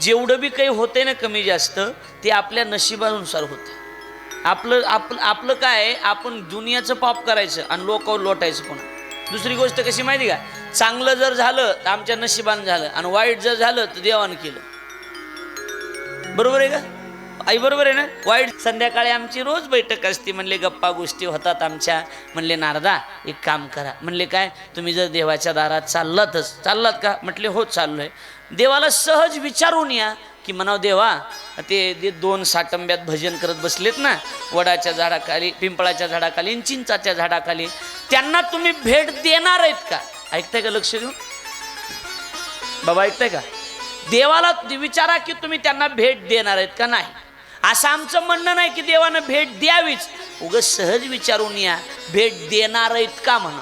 जेवढं बी काही होते ना कमी जास्त ते आपल्या नशिबानुसार होतं आपलं आपलं आपलं काय आहे, आपण दुनियाचं पाप करायचं आणि लोक लोटायचं पुन्हा. दुसरी गोष्ट कशी माहिती का? चांगलं जर झालं तर आमच्या नशिबानं झालं आणि वाईट जर झालं तर देवानं केलं. बरोबर आहे का? आई बरोबर आहे ना? वाईट. संध्याकाळी आमची रोज बैठक असते. म्हणले गप्पा गोष्टी होतात आमच्या. म्हणले नारदा एक काम करा. म्हणले काय? तुम्ही जर देवाच्या दारात चाललातच. चाललात का? म्हटले हो चाललोय. देवाला सहज विचारून या की म्हणाव देवा ते ते दोन साटंब्यात भजन करत बसलेत ना? वडाच्या झाडाखाली पिंपळाच्या झाडाखाली चिंचाच्या झाडाखाली. त्यांना तुम्ही भेट देणार आहेत का? ऐकताय का लक्ष देऊन? बाबा ऐकताय का? देवाला विचारा की तुम्ही त्यांना भेट देणार आहेत का नाही? असं आमचं म्हणणं नाही की देवानं भेट द्यावीच. उग सहज विचारून या भेट देणार आहेत का म्हणा.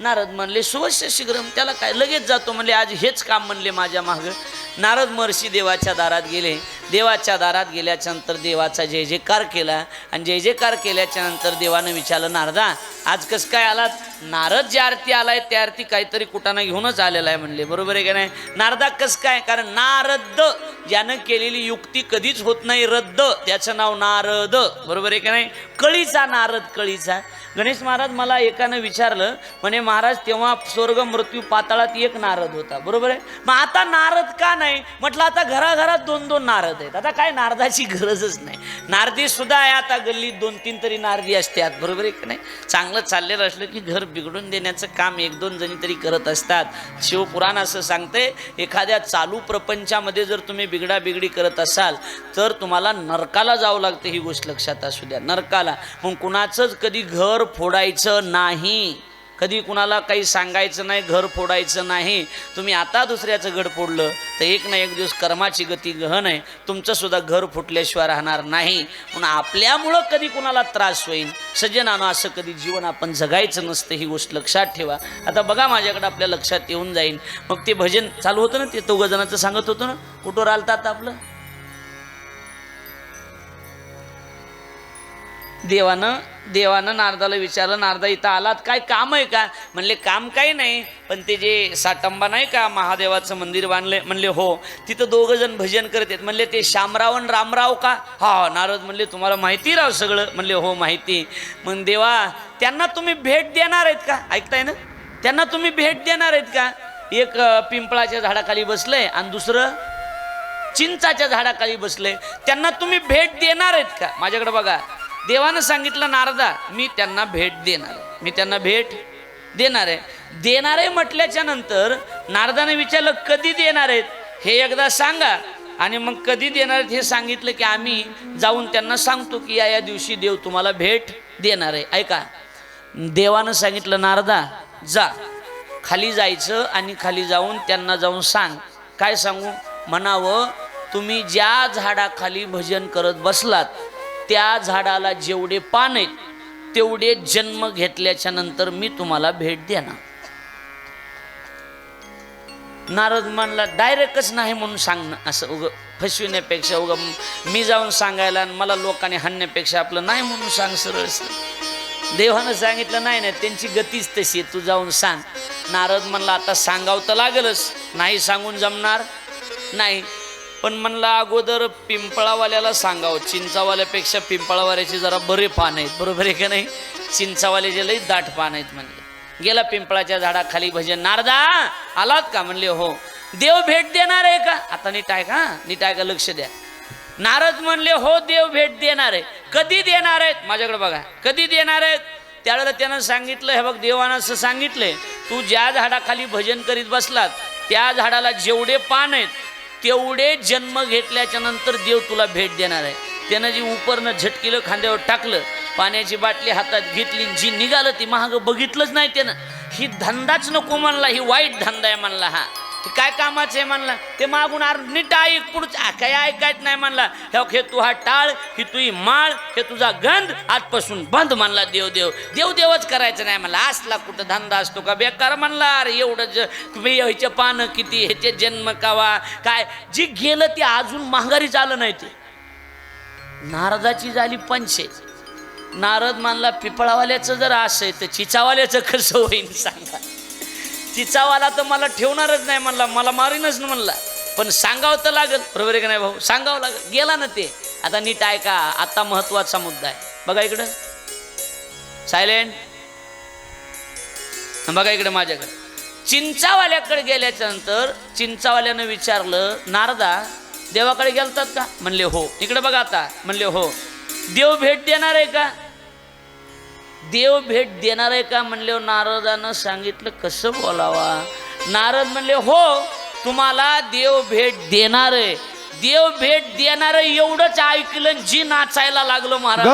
नारद म्हणले सुवश्य शीघ्रम त्याला काय लगेच जातो म्हणले आज हेच काम म्हणले माझ्या मागं. नारद महर्षी देवाच्या दारात गेले. देवाच्या दारात गेल्याच्यानंतर देवाचा जय जयकार केला. आणि जय जयकार केल्याच्यानंतर देवानं विचारलं नारदा आज कसं काय आलात? नारद ज्या आरती आलाय त्या आरती काहीतरी कुटाना घेऊनच आलेला आहे म्हणले. बरोबर आहे का नाही? नारदा कसं काय? कारण नारद ज्यानं केलेली युक्ती कधीच होत नाही. रद्द त्याचं नाव नारद. बरोबर आहे का नाही? कळीचा नारद कळीचा. गणेश महाराज मला एकानं विचारलं म्हणे महाराज तेव्हा स्वर्ग मृत्यू पाताळात एक नारद होता. बरोबर आहे? मग आता नारद का नाही? म्हटलं आता घराघरात दोन दोन नारद आहेत. आता काय नारदाची गरजच नाही. नारदी सुद्धा आहे आता गल्लीत दोन तीन तरी नारदी असतात. बरोबर आहे का नाही? चांगलं चाललेलं असलं की घर बिघडून देण्याचं काम एक दोन जणी तरी करत असतात. शिवपुराण असं सांगते एखाद्या चालू प्रपंचामध्ये जर तुम्ही बिगडा बिगडी करत असाल तर तुम्हाला नरकाला जावं लागतं ही गोष्ट लक्षात असू द्या. नरकाला. मग कुणाचंच कधी घर फोडायचं नाही. कधी कुणाला काही सांगायचं नाही घर फोडायचं नाही तुम्ही आता दुसऱ्याचं घर फोडलं तर एक ना एक दिवस कर्माची गती गहन आहे. तुमचंसुद्धा घर फुटल्याशिवाय राहणार नाही. म्हणून आपल्यामुळं कधी कुणाला त्रास होईल? सज्जनानं असं कधी जीवन आपण जगायचं नसतं ही गोष्ट लक्षात ठेवा. आता बघा माझ्याकडे आपल्या लक्षात येऊन जाईल. मग ते भजन चालू होतं ना ते दोघं जणांचं सांगत होतं ना कुठं आलतं आता आपलं? देवानं देवानं नारदाला विचारलं नारदा इथं आलात काय काम आहे का? म्हणले काम काही नाही पण ते जे साटंबा नाही का महादेवाचं मंदिर बांधले म्हणले हो तिथं दोघं जण भजन करत आहेत. म्हणले ते श्यामराव आणि रामराव का? हा नारद म्हणले तुम्हाला माहिती राव सगळं. म्हणले हो माहिती. मग देवा त्यांना तुम्ही भेट देणार आहेत का? ऐकताय ना? त्यांना तुम्ही भेट देणार आहेत का? एक पिंपळाच्या झाडाखाली बसलंय आणि दुसरं चिंचाच्या झाडाखाली बसले त्यांना तुम्ही भेट देणार आहेत का? माझ्याकडे बघा. देवानं सांगितलं नारदा मी त्यांना भेट देणार आहे. मी त्यांना भेट देणार आहे. देणार आहे म्हटल्याच्या नंतर नारदाने विचारलं कधी देणार आहेत? हे एकदा सांगा. आणि मग कधी देणार आहेत हे सांगितलं की आम्ही जाऊन त्यांना सांगतो की या या दिवशी देव तुम्हाला भेट देणार आहे. ऐका. देवानं सांगितलं नारदा जा. खाली जायचं आणि खाली जाऊन त्यांना जाऊन सांग. काय सांगू? म्हणावं तुम्ही ज्या झाडाखाली भजन करत बसलात त्या झाडाला जेवढे पान आहेत तेवढे जन्म घेतल्याच्या नंतर मी तुम्हाला भेट देणार. नारद म्हणला डायरेक्टच नाही म्हणून सांगणं. असं उग फसविण्यापेक्षा उग मी जाऊन सांगायला आणि मला लोकांनी हाणण्यापेक्षा आपलं नाही म्हणून सांग सरळ देवानं सांगितलं नाही ना त्यांची गतीच तशी आहे तू जाऊन सांग. नारद म्हणला आता सांगावं तर लागलच नाही सांगून जमणार. नाही पण म्हणला अगोदर पिंपळावाल्याला सांगावं. चिंचावाल्यापेक्षा पिंपळावाल्याचे जरा बरे पान आहेत. बरोबर आहे का नाही? चिंचावाल्याचे लई दाट पान आहेत म्हणले. गेला पिंपळाच्या झाडाखाली भजन. नारदा आलात का? म्हणले हो. देव भेट देणार आहे का? आता नीट आहे का नीट आहे का लक्ष द्या. नारद म्हणले हो देव भेट देणार आहे. कधी देणार आहेत? माझ्याकडे बघा. कधी देणार आहेत? त्यावेळेला त्यानं सांगितलं हे बघ देवानं असं सांगितलंय तू ज्या झाडाखाली भजन करीत बसलात त्या झाडाला जेवढे पान आहेत तेवढे जन्म घेतल्याच्या नंतर देव तुला भेट देणार आहे. त्यानं जी उपरनं झटकिलं खांद्यावर टाकलं पाण्याची बाटली हातात घेतली जी निघालं ती महाग बघितलंच नाही त्यानं. ही धंदाच नको म्हणला ही वाईट धंदा आहे म्हणला हा. काय कामाचं आहे म्हणला? ते मागून आर नीट ऐक पुढचं काय ऐकायच नाही म्हणला. हे हे तू हा टाळ ही तुझी माळ हे तुझा गंध आजपासून बंद म्हणला देव देव देव देवच करायचं नाही म्हणला. असला कुठं धंदा असतो का बेकार म्हणला. अरे एवढं तुम्ही ह्याचे पानं किती ह्याचे जन्म कावा काय? जे गेलं ते अजून महागारी झालं नाही ते. नारदाची झाली पंचे नारद मानला पिपळावाल्याचं जर असं आहे तर चिचावाल्याचं कसं होईन सांगा. चिचावाला तर मला ठेवणारच नाही म्हणला मला मारीनच ना म्हणला. पण सांगावं तर लागल. बरोबर आहे का नाही भाऊ? सांगावं लागल. गेला ना ते. आता नीट ऐका आता महत्त्वाचा मुद्दा आहे. बघा इकडं. सायलेंट बघा इकडे माझ्याकडे. चिंचावाल्याकडे गेल्याच्यानंतर चिंचावाल्यानं विचारलं नारदा देवाकडे गेलतात का? म्हणले हो. इकडे बघा आता. म्हणले हो. देव भेट देणार आहे का? देव भेट देणार आहे का म्हणले नारदानं सांगितलं कसं बोलावा? नारद म्हणले हो तुम्हाला देव भेट देणार आहे. देव भेट देणार आहे एवढंच ऐकलं जी नाचायला लागलो महाराज.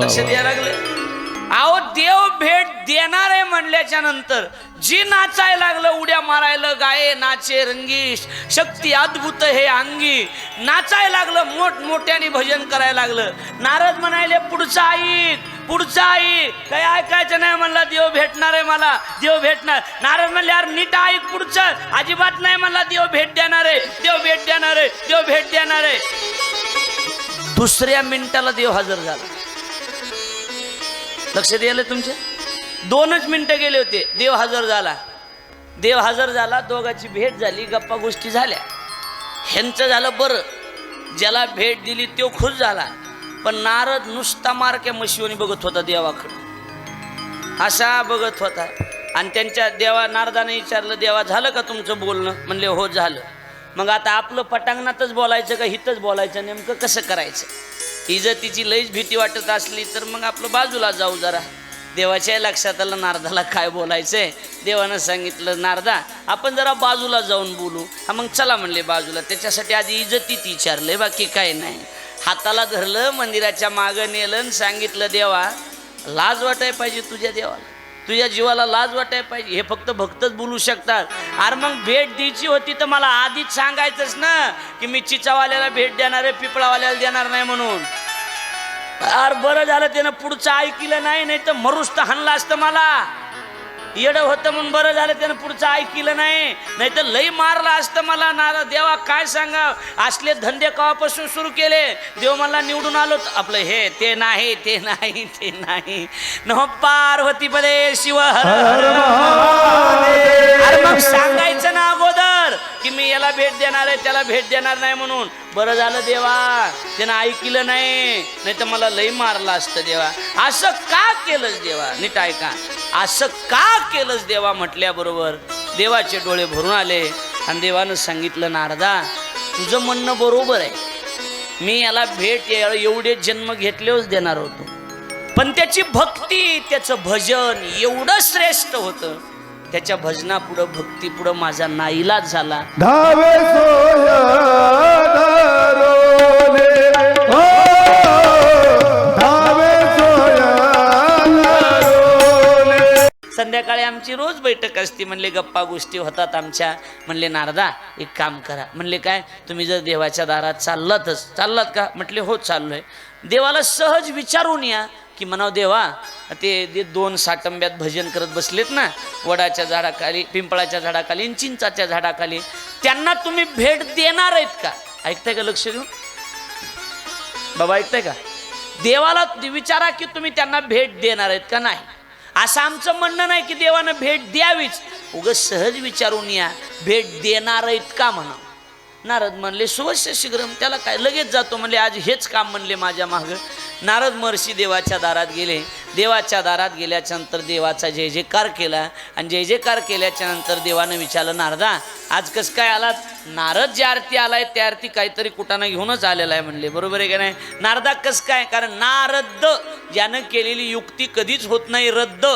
लक्ष द्यायला लागले. अहो देव भेट देणार आहे म्हणल्याच्या नंतर जी नाचायला लागलं उड्या मारायला गाये नाचे रंगीश शक्ती अद्भुत हे अंगी. नाचायला लागलं मोठमोठ्याने भजन करायला लागलं. नारद म्हणायले पुढचा ऐक पुढचा ऐक काही ऐकायचं नाही म्हणला देव भेटणार आहे मला देव भेटणार. नारद म्हणले यार नीट ऐक पुढचं. अजिबात नाही म्हणला देव भेट देणार आहे देव भेट देणार आहे देव भेट देणार आहे. दुसऱ्या मिनिटाला देव हजर झाला. लक्ष द्यायला तुमच्या दोनच मिनटं गेले होते. देव हजर झाला. देव हजर झाला दोघाची भेट झाली गप्पा गोष्टी झाल्या. ह्यांचं झालं बरं. ज्याला भेट दिली तो खुश झाला. पण नारद नुसता मारक्या मशिवनी बघत होता देवाकडं. असा बघत होता. आणि त्यांच्या देवा नारदाने विचारलं देवा झालं का तुमचं बोलणं? म्हणले हो झालं. मग आता आपलं पटांगणातच बोलायचं का हितच बोलायचं? नेमकं कसं करायचं? इज्जतीची लईच भीती वाटत असली तर मग आपलं बाजूला जाऊ जरा. देवाच्या लक्षात आलं नारदाला काय बोलायचंय? देवानं सांगितलं नारदा आपण जरा बाजूला जाऊन बोलू. हा मग चला म्हणले बाजूला. त्याच्यासाठी आधी इजतीत विचारले बाकी काय नाही. हाताला धरलं मंदिराच्या मागं नेलं आणि सांगितलं देवा लाज वाटाय पाहिजे तुझ्या देवाला. तुझ्या जीवाला लाज वाटायला पाहिजे. हे फक्त भक्तच बोलू शकतात. अरे मग भेट द्यायची होती तर मला आधीच सांगायचंच ना की मी चिचावाल्याला भेट देणार आहे पिपळावाल्याला देणार नाही म्हणून. अरे बरं झालं त्यानं पुढचं ऐकलं नाही नाही तर मरुस्त हणला असतं मला. येडं होतं म्हणून बरं झालं त्यानं पुढचं ऐकलं नाही. नाही तर लई मारलं असतं मला. नारा देवा काय सांगा? असले धंदे कवापासून सुरू केले? देव मला निवडून आलो. आपलं हे ते नाही ते नाही ते नाही. न पार्वती पदे शिव हर अरे मग सांगायचं ना अगोदर की मी याला भेट देणार आहे त्याला भेट देणार नाही म्हणून. बरं झालं देवा त्यानं ऐकलं नाही. नाही तर मला लई मारलं असतं देवा. असं का केलंच देवा? नीट ऐका. असं का केलंच देवा म्हटल्याबरोबर? देवाचे डोळे भरून आले आणि देवानं सांगितलं नारदा तुझं म्हणणं बरोबर आहे. मी याला भेट एवढे जन्म घेतलेच देणार होतो. पण त्याची भक्ती त्याचं भजन एवढं श्रेष्ठ होतं. त्याच्या भजनापुढं भक्तीपुढं माझा नाईलाज झाला. संध्याकाळी आमची रोज बैठक असते. म्हणले गप्पा गोष्टी होतात आमच्या. म्हणले नारदा एक काम करा. म्हणले काय? तुम्ही जर देवाच्या दारात चाललातच चाललात का? म्हटले हो चाललोय. देवाला सहज विचारून या की म्हणाव देवा ते दोन साटंब्यात भजन करत बसलेत ना वडाच्या झाडाखाली पिंपळाच्या झाडाखाली आणि चिंचाच्या झाडाखाली त्यांना तुम्ही भेट देणार आहेत का? ऐकताय का लक्ष घेऊन बाबा ऐकताय का? देवाला विचारा की तुम्ही त्यांना भेट देणार आहेत का नाही? असं आमचं म्हणणं नाही की देवानं भेट द्यावीच. उगं सहज विचारून या भेट देणार आहेत का म्हणा? नारद म्हणले सुवश्य शीघ्रम त्याला काय लगेच जातो म्हणले आज हेच काम म्हणले माझ्या मागं. नारद महर्षी देवाच्या दारात गेले. देवाच्या दारात गेल्याच्यानंतर देवाचा जय जयकार केला आणि जय जयकार केल्याच्यानंतर देवानं विचारलं नारदा आज कसं काय आलात? नारद ज्या आरती आलाय त्या आरती काहीतरी कुटानं घेऊनच आलेला आहे म्हणले. बरोबर आहे का नाही? नारदा कसं काय? कारण नारद ज्यानं केलेली युक्ती कधीच होत नाही रद्द.